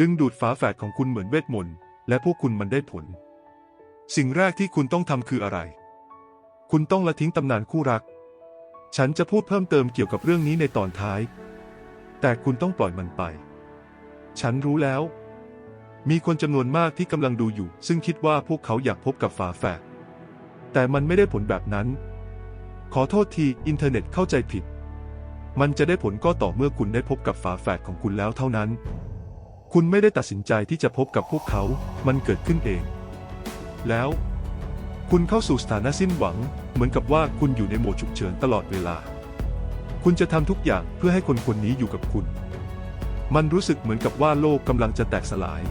ดึงดูดฝาแฝดของคุณเหมือนเวทมนต์และพวกคุณมันได้ผล สิ่งแรกที่คุณต้องทำคืออะไร คุณต้องละทิ้งตำนานคู่รัก ฉันจะพูดเพิ่มเติมเกี่ยวกับเรื่องนี้ในตอนท้าย แต่คุณต้องปล่อยมันไป ฉันรู้แล้ว มีคนจำนวนมากที่กำลังดูอยู่ ซึ่งคิดว่าพวกเขาอยากพบกับฝาแฝดแต่มันไม่ได้ผลแบบนั้น ขอโทษทีอินเทอร์เน็ตเข้าใจผิด มันจะได้ผลก็ต่อเมื่อคุณได้พบกับฝาแฝดของคุณแล้วเท่านั้น คุณไม่ได้ตัดสินใจที่จะพบกับพวกเขา มันเกิดขึ้นเอง แล้ว คุณเข้าสู่สถานะสิ้นหวัง เหมือนกับว่าคุณอยู่ในโหมดฉุกเฉินตลอดเวลา คุณจะทำทุกอย่างเพื่อให้คนคนนี้อยู่กับคุณ มันรู้สึกเหมือนกับว่าโลกกำลังจะแตกสลาย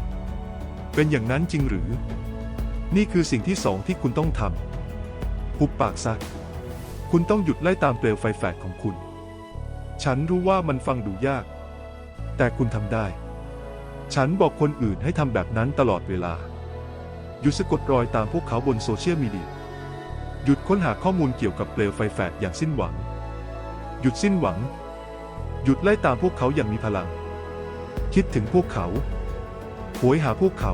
เป็นอย่างนั้นจริงหรือ นี่คือสิ่งที่สองที่คุณต้องทำหุบปากซะคุณต้องหยุดไล่ตามเปลวไฟแฝดของคุณ ฉันรู้ว่ามันฟังดูยาก แต่คุณทำได้ ฉันบอกคนอื่นให้ทำแบบนั้นตลอดเวลา หยุดสะกดรอยตามพวกเขาบนโซเชียลมีเดีย หยุดค้นหาข้อมูลเกี่ยวกับเปลวไฟแฝดอย่างสิ้นหวัง หยุดสิ้นหวัง หยุดไล่ตามพวกเขาอย่างมีพลัง คิดถึงพวกเขาโหยหาพวกเขา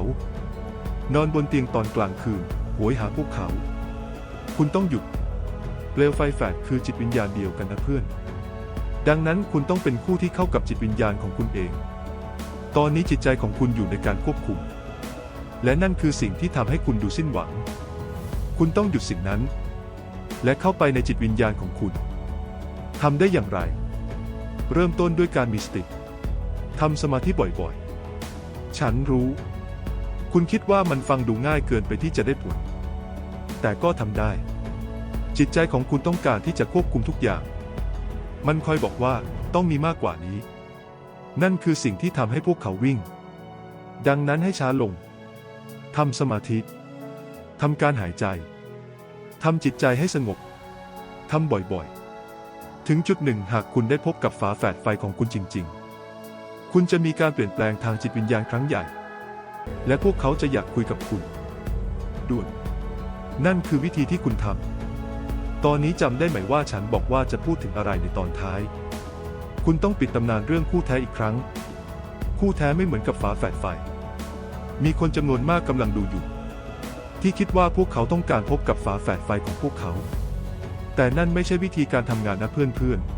นอนบนเตียงตอนกลางคืนโหยหาพวกเขา คุณต้องหยุด เปลวไฟแฝดคือจิตวิญญาณเดียวกันนะเพื่อน ดังนั้นคุณต้องเป็นคู่ที่เข้ากับจิตวิญญาณของคุณเอง ตอนนี้จิตใจของคุณอยู่ในการควบคุม และนั่นคือสิ่งที่ทำให้คุณดูสิ้นหวัง คุณต้องหยุดสิ่งนั้น และเข้าไปในจิตวิญญาณของคุณทำได้อย่างไร เริ่มต้นด้วยการมีสติทำสมาธิบ่อยๆ ฉันรู้ คุณคิดว่ามันฟังดูง่ายเกินไปที่จะได้ผล แต่ก็ทำได้ จิตใจของคุณต้องการที่จะควบคุมทุกอย่าง มันคอยบอกว่าต้องมีมากกว่านี้ นั่นคือสิ่งที่ทำให้พวกเขาวิ่ง ดังนั้นให้ช้าลงทำสมาธิทำการหายใจทำจิตใจให้สงบทำบ่อยๆ ถึงจุดหนึ่งหากคุณได้พบกับฝาแฝดไฟของคุณจริง ๆ คุณจะมีการเปลี่ยนแปลงทางจิตวิญญาณครั้งใหญ่ และพวกเขาจะอยากคุยกับคุณด่วนนั่นคือวิธีที่คุณทำตอนนี้จำได้ไหมว่าฉันบอกว่าจะพูดถึงอะไรในตอนท้าย คุณต้องปิดตำนานเรื่องคู่แท้อีกครั้ง คู่แท้ไม่เหมือนกับฝาแฝดไฟมีคนจำนวนมากกำลังดูอยู่ ที่คิดว่าพวกเขาต้องการพบกับฝาแฝดไฟของพวกเขา แต่นั่นไม่ใช่วิธีการทำงานนะเพื่อนๆ